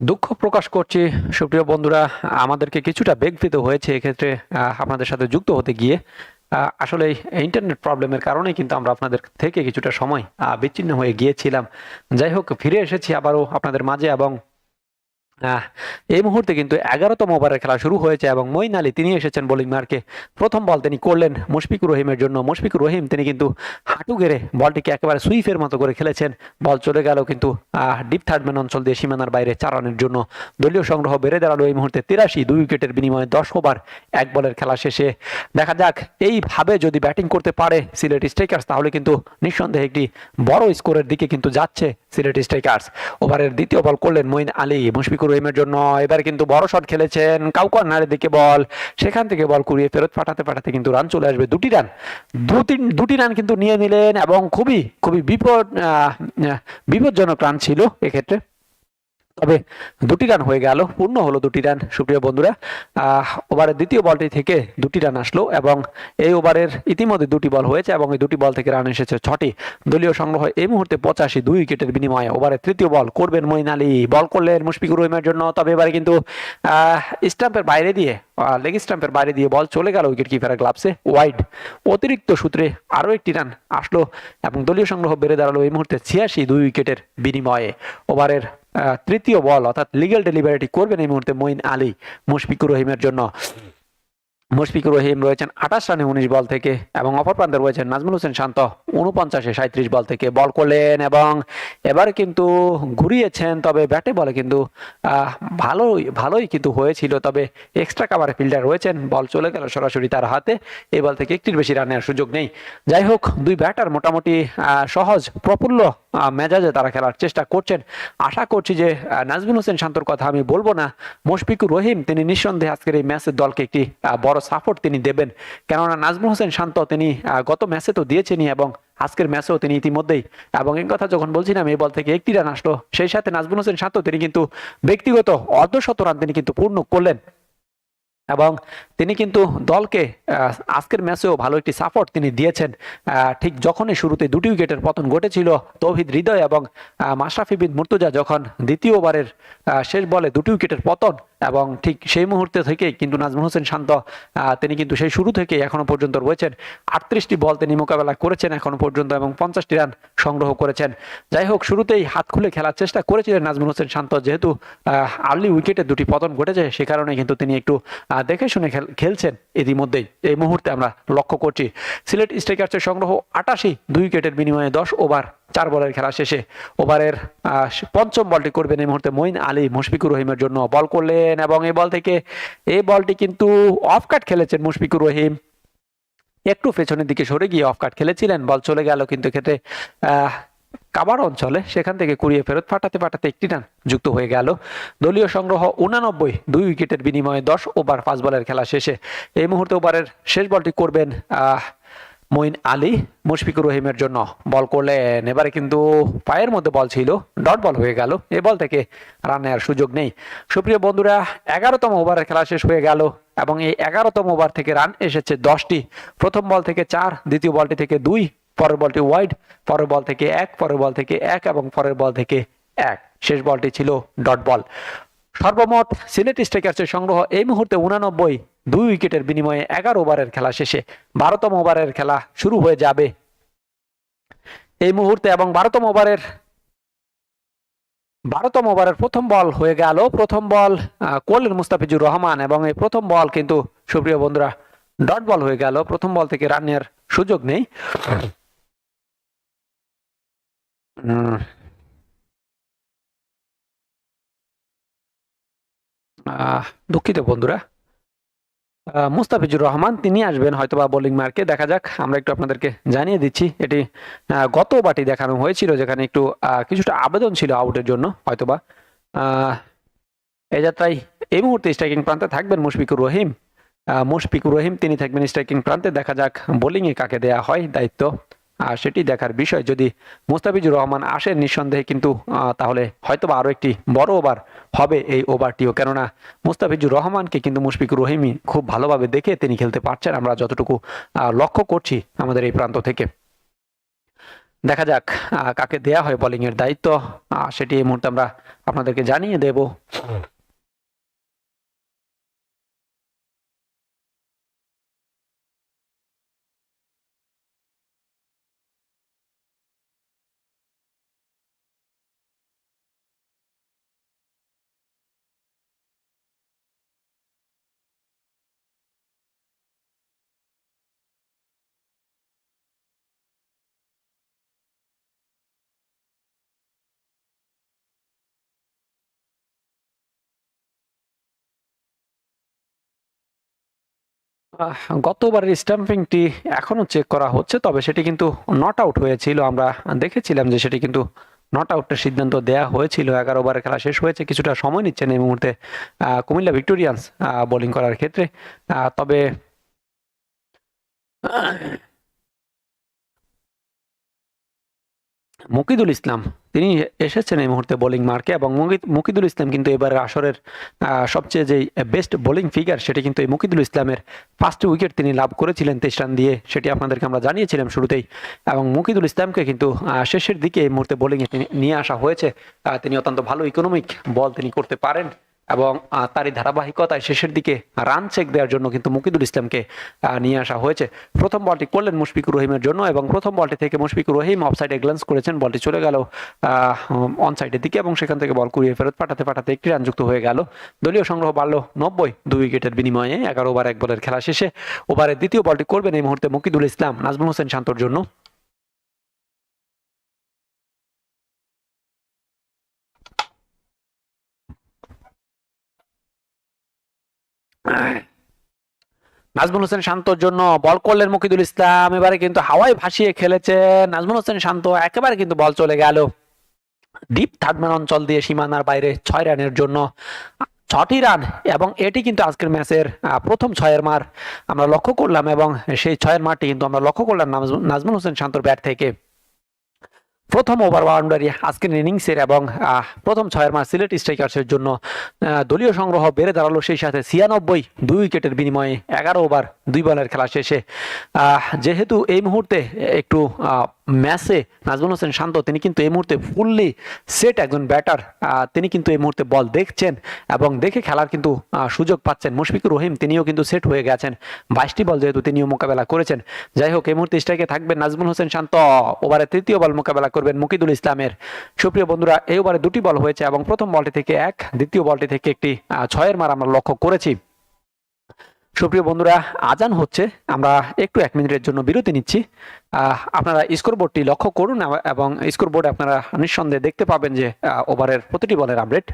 দুঃখ প্রকাশ করছি। সুপ্রিয় বন্ধুরা, আমাদেরকে কিছুটা পেতে হয়েছে এক্ষেত্রে আপনাদের সাথে যুক্ত হতে গিয়ে। আসলে ইন্টারনেট প্রবলেমের কারণেই কিন্তু আমরা আপনাদের থেকে কিছুটা সময় বিচ্ছিন্ন হয়ে গিয়েছিলাম। যাই হোক, ফিরে এসেছি আবারও আপনাদের মাঝে এবং এই মুহূর্তে কিন্তু এগারোতম ওভারের খেলা শুরু হয়েছে এবং মইন আলী তিনি এসেছেন বোলিং মার্কে। প্রথম বল তিনি করলেন মুশফিকুর রহিমের জন্য। মুশফিকুর রহিম তিনি কিন্তু হাঁটু গেড়ে বলটিকে একেবারে সুইফের মতো করে খেলেছেন। বল চলে গেল কিন্তু ডিপ থার্ড ম্যান অঞ্চল দিয়ে সীমানার বাইরে চার রানের জন্য দলীয় সংগ্রহ বেড়ে দাঁড়াল এই মুহূর্তে তিরাশি, দুই উইকেটের বিনিময়ে দশ ওভার, এক বলের খেলা শেষে। দেখা যাক এইভাবে যদি ব্যাটিং করতে পারে সিলেট স্ট্রাইকার্স তাহলে কিন্তু নিঃসন্দেহে একটি বড় স্কোরের দিকে কিন্তু যাচ্ছে সিলেট স্ট্রাইকার্স ওভারের দ্বিতীয় বল করলেন মঈন আলী, মুশফিকুর রহিমের জন্য। এবার কিন্তু বড় শট খেলেছেন কাউকর্নারের দিকে বল। সেখান থেকে বল কুড়িয়ে ফেরত পাঠাতে পাঠাতে কিন্তু রান চলে আসবে। দুটি রান দু তিন, দুটি রান কিন্তু নিয়ে নিলেন এবং খুবই খুবই বিপদ বিপজ্জনক রান ছিল এক্ষেত্রে। তবে দুটি রান হয়ে গেল, পূর্ণ হলো দুটি রান। সুপ্রিয় বন্ধুরা ওভারের দ্বিতীয় বলটি থেকে দুটি রান আসলো এবং এই ওভারের ইতিমধ্যে দুটি বল হয়েছে এবং এই দুটি বল থেকে রান এসেছে ছটি। দলীয় সংগ্রহ এই মুহূর্তে পঁচাশি, দুই উইকেটের বিনিময়ে ওভারের তৃতীয় বল করবেন মঈন আলী। বল করলেন মুশফিকুর রহিমের জন্য, তবে এবারে কিন্তু স্টাম্পের বাইরে দিয়ে লেগ স্টাম্পের বাইরে দিয়ে বল চলে গেল উইকেট কিপারের গ্লাভসে ওয়াইড। অতিরিক্ত সূত্রে আরও একটি রান আসলো এবং দলীয় সংগ্রহ বেড়ে দাঁড়াল এই মুহূর্তে ছিয়াশি, দুই উইকেটের বিনিময়ে। ওভারের তৃতীয় বল, অর্থাৎ লিগেল ডেলিভারিটি করবেন এই মুহূর্তে মঈন আলী মুশফিকুর রহিমের জন্য। মুশফিকুর রহিম রয়েছেন আঠাশ রানে উনিশ বল থেকে এবং অপর প্রান্তে রয়েছেন নাজমুল হোসেন শান্ত উনপঞ্চাশে সাঁত্রিশ বল থেকে বল করলেন এবং এবার কিন্তু ঘুরিয়েছেন, তবে ব্যাটে বলে কিন্তু ভালোই ভালোই কিন্তু হয়েছিল, তবে এক্সট্রা কাভারে ফিল্ডার রয়েছেন, বল চলে গেল সরাসরি তার হাতে, এই বল থেকে একটির বেশি রানের সুযোগ নেই। যাই হোক, দুই ব্যাটার মোটামুটি সহজ, প্রফুল্ল মেজাজে তারা খেলার চেষ্টা করছেন। আশা করছি যে আহ, নাজমুল হোসেন শান্তর কথা আমি বলব না। মুশফিকুর রহিম তিনি নিঃসন্দেহে আজকের এই ম্যাচের দলকে একটি বড় সাপোর্ট তিনি দেবেন। কেননা নাজমুল হোসেন শান্ত তিনি গত ম্যাচে তো দিয়েছেনই এবং আজকের ম্যাচেও তিনি ইতিমধ্যেই এবং এই কথা যখন বলছিলাম এই বল থেকে একটি রান আসলো। সেই সাথে নাজমুল হোসেন শান্ত তিনি কিন্তু ব্যক্তিগত অর্ধশত রান তিনি কিন্তু পূর্ণ করলেন। এবং তিনি কিন্তু দলকে আজকের ম্যাচেও ভালো একটি সাপোর্ট তিনি দিয়েছেন। ঠিক যখনই শুরুতে দুটি উইকেটের পতন ঘটেছিল, তৌহিদ হৃদয় এবং মাশরাফিবিদ মুর্তুজা যখন দ্বিতীয় ওভারের শেষ বলে দুটি উইকেটের পতন এবং ঠিক সেই মুহূর্তে থেকে কিন্তু নাজমুল হোসেন শান্ত তিনি কিন্তু সেই শুরু থেকে এখনও পর্যন্ত রয়েছেন। আটত্রিশটি বল তিনি মোকাবেলা করেছেন এখনও পর্যন্ত এবং পঞ্চাশটি রান সংগ্রহ করেছেন। যাই হোক, শুরুতেই হাত খুলে খেলার চেষ্টা করেছিলেন নাজমুল হোসেন শান্ত, যেহেতু আর্লি উইকেটে দুটি পতন ঘটেছে, সে কারণে কিন্তু তিনি একটু দেখে শুনে খেলছেন ইতিমধ্যেই। এই মুহূর্তে আমরা লক্ষ্য করছি, সিলেট স্ট্রাইকার্সের সংগ্রহ আটাশি, দুই উইকেটের বিনিময়ে দশ ওভার। চার বলের খেলা শেষে ওভারের পঞ্চম বলটি করবেন এই মুহূর্তে মঈন আলী মুশফিকুর রহিমের জন্য। বল করলেন এবং এই বল থেকে, এই বলটি কিন্তু অফ কাট খেলেছেন মুশফিকুর রহিম। একটু পেছনের দিকে সরে গিয়ে অফ কাট খেলেছিলেন, বল চলে গেল কিন্তু ক্ষেত্রে কাবার অঞ্চলে সেখান থেকে কুড়িয়ে ফেরত পাঠাতে পাঠাতে একটি রান যুক্ত হয়ে গেল। দলীয় সংগ্রহ উনানব্বই, দুই উইকেটের বিনিময়ে দশ ওভার পাঁচ বলের খেলা শেষে। এই মুহূর্তে ওভারের শেষ বলটি করবেন, আহ মঈন আলী মুশফিকুর রহিমের জন্য বল করলেন। এবারে কিন্তু পায়ের মধ্যে বল ছিল, ডট বল হয়ে গেল। এই বল থেকে রান নেওয়ার সুযোগ নেই। সুপ্রিয় বন্ধুরা, এগারোতম ওভারের খেলা শেষ হয়ে গেল এবং এই এগারোতম ওভার থেকে রান এসেছে দশটি। প্রথম বল থেকে চার, দ্বিতীয় বলটি থেকে দুই, পরের বলটি ওয়াইড, পরের বল থেকে এক, পরের বল থেকে এক এবং পরের বল থেকে এক। শেষ বলটি ছিল ডট বল। সর্বমোট সিলেট স্ট্রাইকার্সের সংগ্রহ এই মুহূর্তে উনানব্বই দুই উইকেটের বিনিময়ে এগারো ওভারের খেলা শেষে বারোতম ওভারের খেলা শুরু হয়ে যাবে। এই মুহূর্তে এবং বারোতম ওভারের বারোতম ওভারের প্রথম বল হয়ে গেল। প্রথম বল আহ, করলেন মুস্তাফিজুর রহমান এবং এই প্রথম বল কিন্তু সুপ্রিয় বন্ধুরা ডট বল হয়ে গেল। প্রথম বল থেকে রানের সুযোগ নেই। দুঃখিত বন্ধুরা। মুস্তাফিজুর রহমান, তিনি আসবেন হয়তো বা বোলিং মার্কে দেখা যাক, আমরা একটু আপনাদেরকে জানিয়ে দিচ্ছি। এটি গত বাটি দেখানো হয়েছিল, যেখানে একটু কিছুটা আবেদন ছিল আউটের জন্য, হয়তোবা। এ যাত্রায় এই মুহূর্তে স্ট্রাইকিং প্রান্তে থাকবেন মুশফিকুর রহিম। মুশফিকুর রহিম, তিনি থাকবেন স্ট্রাইকিং প্রান্তে। দেখা যাক বোলিংয়ে কাকে দেয়া হয়, দায়িত্ব। আর সেটি দেখার বিষয়, যদি মুস্তাফিজুর রহমান আসেন নিঃসন্দেহে কিন্তু তাহলে হয়তোবা আরও একটি বড় ওভার হবে এই ওভারটিও। কেননা মুস্তাফিজুর রহমানকে কিন্তু মুশফিকুর রহিমি খুব ভালোভাবে দেখে তিনি খেলতে পারছেন। আমরা যতটুকু লক্ষ্য করছি আমাদের এই প্রান্ত থেকে। দেখা যাক কাকে দেয়া হয় বোলিং এর দায়িত্ব। সেটি এই মুহূর্তে আমরা আপনাদেরকে জানিয়ে দেব। গতবারের স্ট্যাম্পিংটি এখনও চেক করা হচ্ছে, তবে সেটি কিন্তু নট আউট হয়েছিল। আমরা দেখেছিলাম যে সেটি কিন্তু নট আউটের সিদ্ধান্ত দেয়া হয়েছিল। এগারো ওভারের খেলা শেষ হয়েছে, কিছুটা সময় নিচ্ছেন এই মুহূর্তে কুমিল্লা ভিক্টোরিয়ান্স বোলিং করার ক্ষেত্রে। তবে মুকিদুল ইসলাম, তিনি এসেছেন এই মুহূর্তে বোলিং মার্কে এবং মুকিদ- মুকিদুল ইসলাম কিন্তু এবার আসরের সবচেয়ে যে বেস্ট বোলিং ফিগার সেটি কিন্তু এই মুকিদুল ইসলামের ফার্স্ট উইকেট তিনি লাভ করেছিলেন তেইশ রান দিয়ে, সেটি আপনাদেরকে আমরা জানিয়েছিলাম শুরুতেই। এবং মুকিদুল ইসলামকে কিন্তু শেষের দিকে এই মুহূর্তে বোলিংয়ে নিয়ে আসা হয়েছে। তিনি অত্যন্ত ভালো ইকোনমিক বল তিনি করতে পারেন। এবং তারই ধারাবাহিকতায় শেষের দিকে রান চেক দেওয়ার জন্য কিন্তু মুকিদুল ইসলামকে নিয়ে আসা হয়েছে। প্রথম বলটি করলেন মুশফিকুর রহিমের জন্য এবং প্রথম বলটি থেকে মুশফিকুর রহিম অফ সাইডে গ্লান্স করেছেন, বলটি চলে গেল অন সাইডের দিকে এবং সেখান থেকে বল কুড়িয়ে ফেরত, পাঠাতে পাঠাতে একটি রান যুক্ত হয়ে গেল। দলীয় সংগ্রহ বাড়লো নব্বই দুই উইকেটের বিনিময়ে, এগারো ওভার এক বলের খেলা শেষে। ওভারের দ্বিতীয় বলটি করবেন এই মুহূর্তে মুকিদুল ইসলাম, নাজমুল হোসেন শান্তর জন্য। নাজমুল হোসেন শান্তর জন্য বল করলেন মুকিদুল ইসলাম। এবারে কিন্তু হাওয়ায় ভাসিয়ে খেলেছেন নাজমুল হোসেন শান্ত। একেবারে কিন্তু বল চলে গেল। ডিপ থার্ডম্যান অঞ্চল দিয়ে সীমানার বাইরে ছয় রানের জন্য। ছটি রান এবং এটি কিন্তু আজকের ম্যাচের প্রথম ছয়ের মার আমরা লক্ষ্য করলাম এবং সেই ছয়ের মারটি কিন্তু আমরা লক্ষ্য করলাম নাজমুল হোসেন শান্তর ব্যাট থেকে। প্রথম ওভার বাউন্ডারি আজকের ইনিংসের এবং প্রথম ছয়ের মাস সিলেট স্ট্রাইকার্সের জন্য দলীয় সংগ্রহ বেড়ে দাঁড়াল সেই সাথে ছিয়ানব্বই, দুই উইকেটের বিনিময়ে এগারো ওভার দুই বলের খেলা শেষে। যেহেতু এই মুহূর্তে একটু ম্যাচে নাজমুল হোসেন শান্ত, তিনি কিন্তু এই মুহূর্তে ফুললি সেট একজন ব্যাটার তিনি কিন্তু এই মুহূর্তে বল দেখছেন এবং দেখে খেলার কিন্তু সুযোগ পাচ্ছেন। মুশফিকুর রহিম, তিনিও কিন্তু সেট হয়ে গেছেন। বাইশটি বল যেহেতু তিনিও মোকাবেলা করেছেন। যাই হোক, এই মুহূর্তে স্ট্রাইকে থাকবেন নাজমুল হোসেন শান্ত। ওভারে তৃতীয় বল মোকাবেলা করবেন মুকিদুল ইসলামের। সুপ্রিয় বন্ধুরা, এই ওভারে দুটি বল হয়েছে এবং প্রথম বলটি থেকে এক, দ্বিতীয় বলটি থেকে একটি ছয়ের মার আমরা লক্ষ্য করেছি। সুপ্রিয় বন্ধুরা, আজান হচ্ছে। আমরা একটু এক মিনিটের জন্য বিরতি নিচ্ছি। আপনারা স্কোর বোর্ডটি লক্ষ্য করুন এবং স্কোর বোর্ডে আপনারা নিঃসন্দেহে দেখতে পাবেন যে ওভারের প্রতিটি বলের আপডেট।